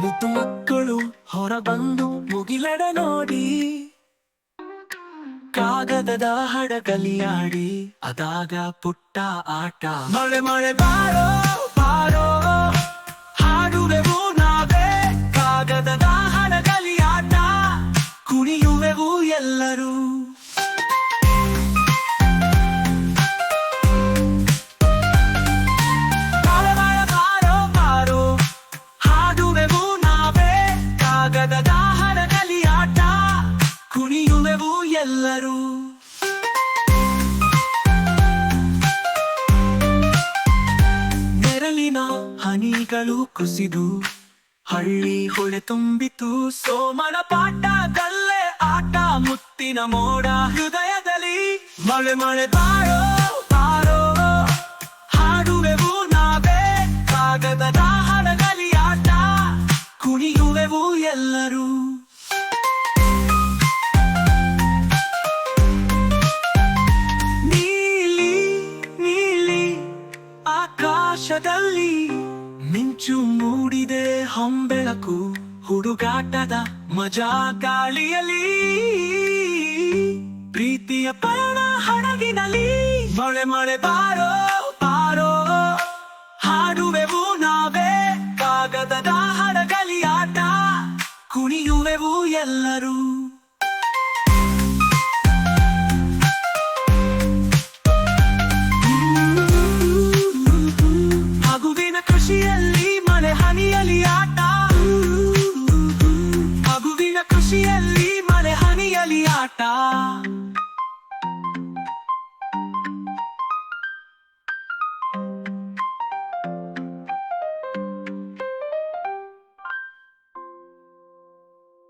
ಮುತ್ತು ಮಕ್ಕಳು ಹೊರಬಂದು ಮುಗಿಲಡ ನೋಡಿ. ಕಾಗದದ ಹಡಗಲಿಯಾಡಿ ಅದಾಗ ಪುಟ್ಟ ಆಟ. ಮಳೆ ಮಳೆ ಬಾರೋ ಬಾರೋ. ಎಲ್ಲರೂ ನೆರಳಿನ ಹನಿಗಳು ಕುಸಿದು ಹಳ್ಳಿ ಹೊಳೆ ತುಂಬಿತು. ಸೋಮನ ಕಲ್ಲೆ ಆಟ, ಮುತ್ತಿನ ಮೋಡ ಹೃದಯದಲ್ಲಿ ಮಳೆ ಮಳೆ ಬಾರೋ ಆಕಾಶದಲ್ಲಿ ಮಿಂಚು ಮೂಡಿದೆ ಹೊಂಬೆಳಕು, ಹುಡುಗಾಟದ ಮಜಾ ಗಾಳಿಯಲ್ಲಿ. ಪ್ರೀತಿಯ ಪಯಣ ಹಡಗಿನಲ್ಲಿ ಮಳೆ ಮಳೆ ಬಾರೋ ಬಾರೋ. ಹಾಡುವೆವು ನಾವೇ, ಕಾಗದದ ಹಡಗಲಿ ಆಟ. ಕುಣಿಯುವೆವು ಎಲ್ಲರೂ. 涯